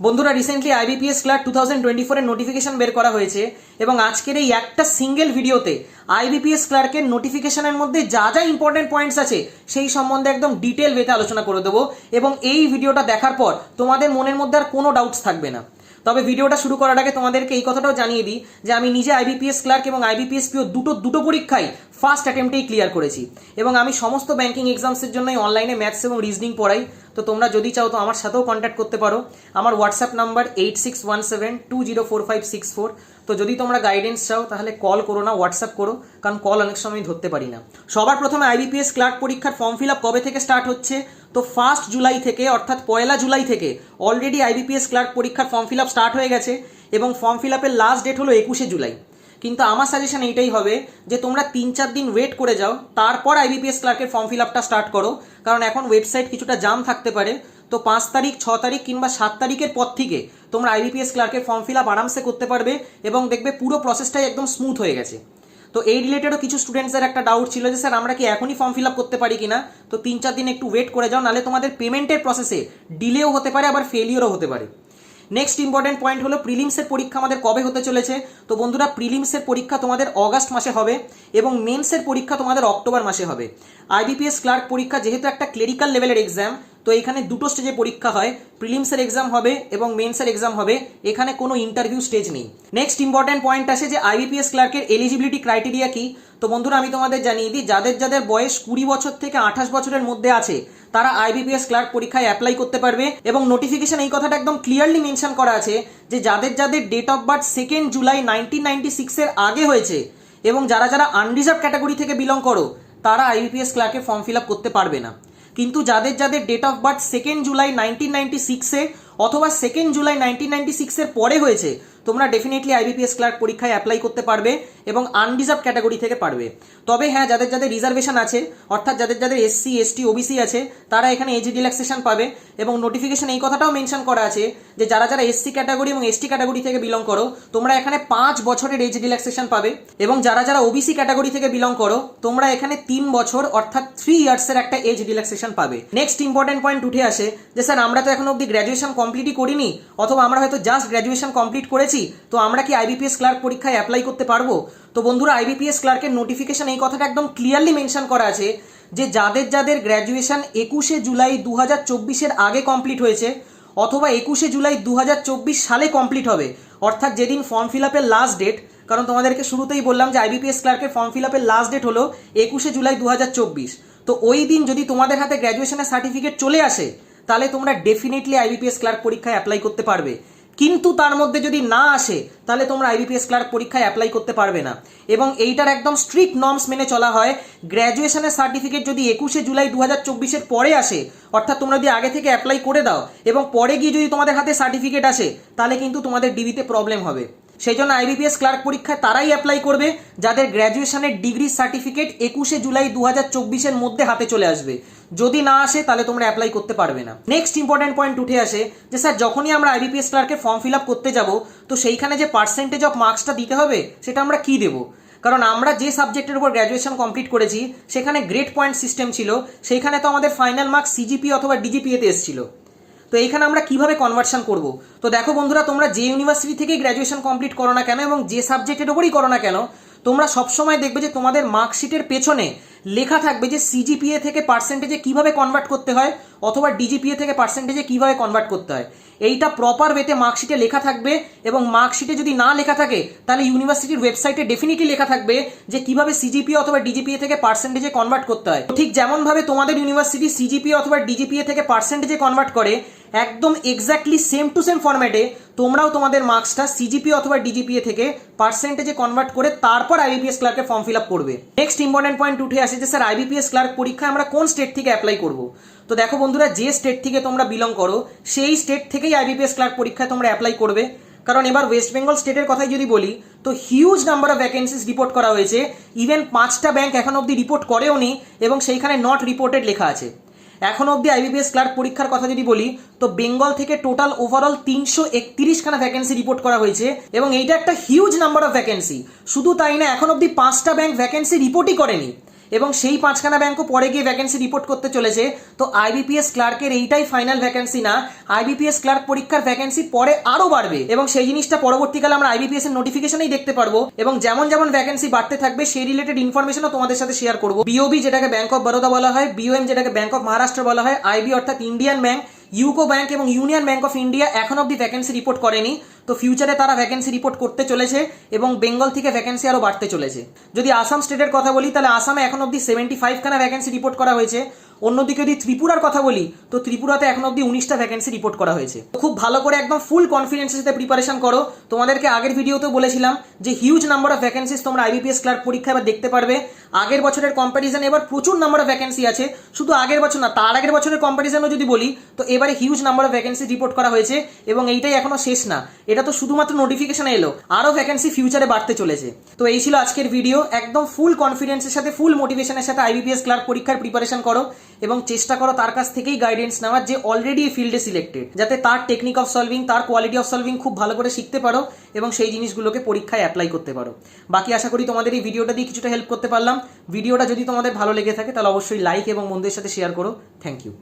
বন্ধুরা recently IBPS clerk two thousand twenty ফোরের notification বের করা হয়েছে এবং আজকের এই একটা সিঙ্গেল ভিডিওতে আইবিপিএস ক্লার্কের নোটিফিকেশনের মধ্যে যা যা ইম্পর্টেন্ট পয়েন্টস আছে সেই সম্বন্ধে একদম ডিটেল ওয়েতে আলোচনা করে দেবো এবং এই ভিডিওটা দেখার পর তোমাদের মনের মধ্যে আর কোনো ডাউটস থাকবে না। তবে ভিডিওটা শুরু করার আগে তোমাদেরকে এই কথাটাও জানিয়ে দিই যে আমি নিজে আইবিপিএস ক্লার্ক এবং আইবিপিএস পিও দুটো দুটো পরীক্ষায় ফার্স্ট অ্যাটেম্পটেই ক্লিয়ার করেছি। এবং আমি সমস্ত ব্যাংকিং এক্সামসের জন্যই অনলাইনে ম্যাথস এবং রিজনিং পড়াই। তো তোমরা যদি চাও তো আমার সাথেও কন্ট্যাক্ট করতে পারো। আমার WhatsApp number eight six one seven two zero four five six four তো যদি তোমরা গাইডেন্স চাও, তাহলে কল করো না হোয়াটসঅ্যাপ করো। কারণ কল অনেক সময় ধরতে পারি না। সবার প্রথমে আইবিপিএস ক্লার্ক পরীক্ষার ফর্ম ফিল আপ কবে থেকে স্টার্ট হচ্ছে? তো ফার্স্ট জুলাই থেকে, অর্থাৎ পয়লা জুলাই থেকে অলরেডি আইবিপিএস ক্লার্ক পরীক্ষার ফর্ম ফিল আপ স্টার্ট হয়ে গেছে এবং ফর্ম ফিল আপের লাস্ট ডেট হলো একুশে জুলাই কিন্তু আমার সাজেশন এইটাই হবে যে তোমরা তিন চার দিন ওয়েট করে যাও, তারপর আইবিপিএস ক্লার্কের ফর্ম ফিল আপটা স্টার্ট করো, কারণ এখন ওয়েবসাইট কিছুটা জাম থাকতে পারে। তো পাঁচ তারিখ, ছ তারিখ কিংবা সাত তারিখের পর থেকে তোমরা আইবিপিএস ক্লার্কের ফর্ম ফিল আপ আরামসে করতে পারবে এবং দেখবে পুরো প্রসেসটাই একদম স্মুথ হয়ে গেছে। তো এই রিলেটেডও কিছু স্টুডেন্টসদের একটা ডাউট ছিল যে, স্যার, আমরা কি এখনই ফর্ম ফিল আপ করতে পারি কিনা? তো তিন চার দিন একটু ওয়েট করে যাও, নাহলে তোমাদের পেমেন্টের প্রসেসে ডিলেও হতে পারে, আবার ফেলিওরও হতে পারে। নেক্সট ইম্পর্টেন্ট পয়েন্ট হলো প্রিলিমসের পরীক্ষা আমাদের কবে হতে চলেছে? তো বন্ধুরা প্রিলিমসের পরীক্ষা তোমাদের অগাস্ট মাসে হবে এবং মেন্সের পরীক্ষা তোমাদের অক্টোবর মাসে হবে। আইবিপিএস ক্লার্ক পরীক্ষা যেহেতু একটা ক্লেরিক্যাল লেভেলের এক্সাম তো এখানে দুটো স্টেজে পরীক্ষা হয় প্রিলিমসের এক্সাম হবে এবং মেন্সের এক্সাম হবে, এখানে কোনো ইন্টারভিউ স্টেজ নেই। নেক্সট ইম্পর্টেন্ট পয়েন্ট আসে যে আইবিপিএস ক্লার্কের এলিজিবিলিটি ক্রাইটেরিয়া কি? তো বন্ধুরা, আমি তোমাদের জানিয়ে দিই, যাদের যাদের বয়স কুড়ি বছর থেকে আঠাশ বছরের মধ্যে আছে, তারা আইবিপিএস ক্লার্ক পরীক্ষায় অ্যাপ্লাই করতে পারবে এবং নোটিফিকেশন এই কথাটা একদম ক্লিয়ারলি মেনশন করা আছে যে যাদের যাদের date of birth second July nineteen ninety সিক্সের আগে হয়েছে এবং যারা যারা আনরিজার্ভ ক্যাটাগরি থেকে বিলং করো, তারা আইবিপিএস ক্লার্কে ফর্ম ফিল আপ করতে পারবে না। কিন্তু যাদের যাদের date of birth second July nineteen ninety সিক্সে অথবা সেকেন্ড জুলাই নাইনটিন নাইনটি সিক্সের পরে হয়েছে তোমরা ডেফিনেটলি আইবিপিএস ক্লার্ক পরীক্ষায় অ্যাপ্লাই করতে পারবে এবং আনরিজার্ভ ক্যাটাগরি থেকে পারবে। তবে হ্যাঁ যাদের যাদের রিজার্ভেশন আছে, অর্থাৎ যাদের যাদের এসসি এসটি ওবিসি আছে, তারা এখানে এজ রিল্যাক্সেশন পাবে এবং নোটিফিকেশন এই কথাটাও মেনশন করা আছে যে যারা যারা এসসি ক্যাটাগরি এবং এসটি ক্যাটাগরি থেকে বিলং করো, তোমরা এখানে পাঁচ বছরের এজ রিল্যাক্সেশন পাবে এবং যারা যারা ওবিসি ক্যাটাগরি থেকে বিলং করো, তোমরা এখানে তিন বছর, অর্থাৎ থ্রি ইয়ার্সের একটা এজ রিল্যাক্সেশন পাবে। নেক্সট ইম্পর্টেন্ট পয়েন্ট উঠে আসে যে, স্যার, আমরা তো এখন অব্দি গ্র্যাজুয়েশন কমপ্লিটই করিনি, অথবা আমরা হয়তো জাস্ট গ্র্যাজুয়েশন কমপ্লিট করেছি তো আমরা কি আইবিপিএস ক্লার্ক পরীক্ষায় অ্যাপ্লাই করতে পারব? তো বন্ধুরা আইবিপিএস ক্লার্কের নোটিফিকেশন এই কথাটা একদম ক্লিয়ারলি মেনশন করা আছে যে যাদের যাদের গ্র্যাজুয়েশন একুশে জুলাই দু হাজার আগে কমপ্লিট হয়েছে অথবা একুশে জুলাই দু সালে কমপ্লিট হবে, অর্থাৎ যেদিন ফর্ম ফিল আপের লাস্ট ডেট কারণ তোমাদেরকে শুরুতেই বললাম যে আইবিপিএস ক্লার্কের ফর্ম ফিল আপের লাস্ট ডেট হলো একুশে জুলাই দু তো ওই দিন যদি তোমাদের হাতে গ্র্যাজুয়েশনের সার্টিফিকেট চলে আসে, তাহলে তোমরা ডেফিনেটলি আইবিপিএস ক্লার্ক পরীক্ষায় অ্যাপ্লাই করতে পারবে। কিন্তু তার মধ্যে যদি না আসে, তাহলে তোমরা আইবিপিএস ক্লার্ক পরীক্ষায় অ্যাপ্লাই করতে পারবে না। এবং এইটার একদম স্ট্রিক্ট নর্মস মেনে চলা হয় গ্র্যাজুয়েশনের সার্টিফিকেট যদি একুশে জুলাই দু হাজার চব্বিশের পরে আসে, অর্থাৎ তোমরা যদি আগে থেকে অ্যাপ্লাই করে দাও, এবং পরে গিয়ে যদি তোমাদের হাতে সার্টিফিকেট আসে, তাহলে কিন্তু তোমাদের ডিবিতে প্রবলেম হবে। সেই জন্য আইবিপিএস ক্লার্ক পরীক্ষায় তারাই অ্যাপ্লাই করবে, যাদের গ্র্যাজুয়েশনের ডিগ্রি সার্টিফিকেট একুশে জুলাই দু হাজার চব্বিশের মধ্যে হাতে চলে আসবে। যদি না আসে, তাহলে তোমরা অ্যাপ্লাই করতে পারবে না। নেক্সট ইম্পর্টেন্ট পয়েন্ট উঠে আসে যে, স্যার, যখনই আমরা আইবিপিএস ক্লার্কের ফর্ম ফিল আপ করতে যাব, তো সেইখানে যে পার্সেন্টেজ অফ মার্কসটা দিতে হবে, সেটা আমরা কি দেবো? কারণ আমরা যে সাবজেক্টের উপর গ্র্যাজুয়েশন কমপ্লিট করেছি, সেখানে গ্রেড পয়েন্ট সিস্টেম ছিল, সেইখানে তো আমাদের ফাইনাল মার্কস সিজিপি অথবা ডিজিপিএতে এসেছিল। তো এইখানে আমরা কীভাবে কনভার্সন করব? তো দেখো বন্ধুরা, তোমরা যে ইউনিভার্সিটি থেকে গ্র্যাজুয়েশন কমপ্লিট করো না কেন এবং যে সাবজেক্টের ওপরই করো না কেন, তোমরা সবসময় দেখবে যে তোমাদের মার্কশিটের পেছনে লেখা থাকবে যে সিজিপিএ থেকে পার্সেন্টেজে কীভাবে কনভার্ট করতে হয় অথবা ডিজিপিএ থেকে পার্সেন্টেজে কীভাবে কনভার্ট করতে হয়। এইটা প্রপার ওয়েতে মার্কশিটে লেখা থাকবে এবং মার্কশিটে যদি না লেখা থাকে, তাহলে ইউনিভার্সিটির ওয়েবসাইটে ডেফিনেটলি লেখা থাকবে যে কীভাবে সিজিপিএ অথবা ডিজিপিএ থেকে পার্সেন্টেজে কনভার্ট করতে হয়। ঠিক যেমনভাবে তোমাদের ইউনিভার্সিটি সিজিপিএ অথবা ডিজিপিএ থেকে পার্সেন্টেজে কনভার্ট করে, একদম এক্স্যাক্টলি সেম টু সেম ফরম্যাটে তোমরাও তোমাদের মার্কসটা সিজিপি অথবা ডিজিপিএ থেকে পার্সেন্টেজে কনভার্ট করে তারপর আইবিপিএস ক্লার্কে ফর্ম ফিল আপ করবে। নেক্সট ইম্পর্টেন্ট পয়েন্ট উঠে আসে যে, স্যার আইবিপিএস ক্লার্ক পরীক্ষায় আমরা কোন স্টেট থেকে অ্যাপ্লাই করব? তো দেখো বন্ধুরা, যে স্টেট থেকে তোমরা বিলং করো, সেই স্টেট থেকেই আইবিপিএস ক্লার্ক পরীক্ষায় তোমরা অ্যাপ্লাই করবে। কারণ এবার ওয়েস্ট বেঙ্গল স্টেটের কথাই যদি বলি, তো huge number of vacancies report করা হয়েছে। ইভেন পাঁচটা ব্যাংক এখন অবধি রিপোর্ট করেও নি এবং সেইখানে নট রিপোর্টেড লেখা আছে। এখন অবধি আইবিপিএস ক্লার্ক পরীক্ষার কথা যদি বলি, তো বেঙ্গল থেকে টোটাল ওভারঅল তিনশো একত্রিশখানা ভ্যাকেন্সি রিপোর্ট করা হয়েছে এবং এইটা একটা হিউজ নাম্বার অফ ভ্যাকেন্সি শুধু তাই না, এখন অবধি পাঁচটা ব্যাংক ভ্যাকেন্সি রিপোর্টই করেনি। এবং সেই পাঁচখানা ব্যাংকও পরে গিয়ে ভ্যাকেন্সি রিপোর্ট করতে চলেছে। তো আইবিপিএস ক্লার্কের এইটাই ফাইনাল ভ্যাকেন্সি না। আইবিপিএস ক্লার্ক পরীক্ষার ভ্যাকেন্সি পরে আরও বাড়বে এবং সেই জিনিসটা পরবর্তীকালে আমরা আইবিপিএস এর নোটিফিকেশনেই দেখতে পারব এবং যেমন যেমন ভ্যাকেন্সি বাড়তে থাকবে, সেই রিলেটেড ইনফরমেশনও তোমাদের সাথে শেয়ার করব। বিওবি যেটাকে ব্যাংক অফ বরোদা বলা হয় বিওএম যেটাকে ব্যাংক অফ মহারাষ্ট্র বলা হয় আইবি অর্থাৎ ইন্ডিয়ান ব্যাংক ইউকো ব্যাংক এবং ইউনিয়ন ব্যাংক অফ ইন্ডিয়া এখন অব্দি ভ্যাকেন্সি রিপোর্ট করেনি। তো ফিউচারে তারা ভ্যাকেন্সি রিপোর্ট করতে চলেছে এবং বেঙ্গল থেকে ভ্যাকেন্সি আরও বাড়তে চলেছে। যদি আসাম স্টেটের কথা বলি, তাহলে আসামে এখন অব্দি সেভেন্টি ফাইভখানা ভ্যাকেন্সি রিপোর্ট করা হয়েছে। অন্যদিকে যদি ত্রিপুরার কথা বলি, তো ত্রিপুরাতে এখন অব্দি উনিশটা ভ্যাকেন্সি রিপোর্ট করা হয়েছে। খুব ভালো করে একদম ফুল কনফিডেন্সের সাথে প্রিপারেশন করো। তোমাদেরকে আগের ভিডিওতেও বলেছিলাম যে হিউজ নাম্বার অফ ভ্যাকেন্সিস তোমরা আইবিপিএস ক্লার্ক পরীক্ষা এবার দেখতে পারবে। আগের বছরের কম্প্যারিজন এবার প্রচুর নাম্বার অফ ভ্যাকেন্সি আছে। শুধু আগের বছর না, তার আগের বছরের কম্প্যারিজনও যদি বলি, তো এবারে huge number of vacancy report করা হয়েছে এবং এইটাই এখনও শেষ না। এটা তো শুধুমাত্র নোটিফিকেশন এলো। আরও ভ্যাকেন্সি ফিউচারে বাড়তে চলেছে। তো এই ছিল আজকের ভিডিও একদম ফুল কনফিডেন্সের সাথে ফুল মোটিভেশনের সাথে আইবিপিএস ক্লার্ক পরীক্ষার প্রিপারেশন করো। এবং চেষ্টা করো তার কাছ থেকেই গাইডেন্স নেওয়ার যে অলরেডি এই ফিল্ডে সিলেক্টেড যাতে তার টেকনিক অফ সলভিং তার কোয়ালিটি অফ সলভিং খুব ভালো করে শিখতে পারো এবং সেই জিনিসগুলোকে পরীক্ষায় অ্যাপ্লাই করতে পারো। বাকি আশা করি তোমাদের এই ভিডিওটা দিয়ে কিছুটা হেল্প করতে পারলাম। ভিডিওটা যদি তোমাদের ভালো লেগে থাকে, তাহলে অবশ্যই লাইক এবং বন্ধুদের সাথে শেয়ার করো। Thank you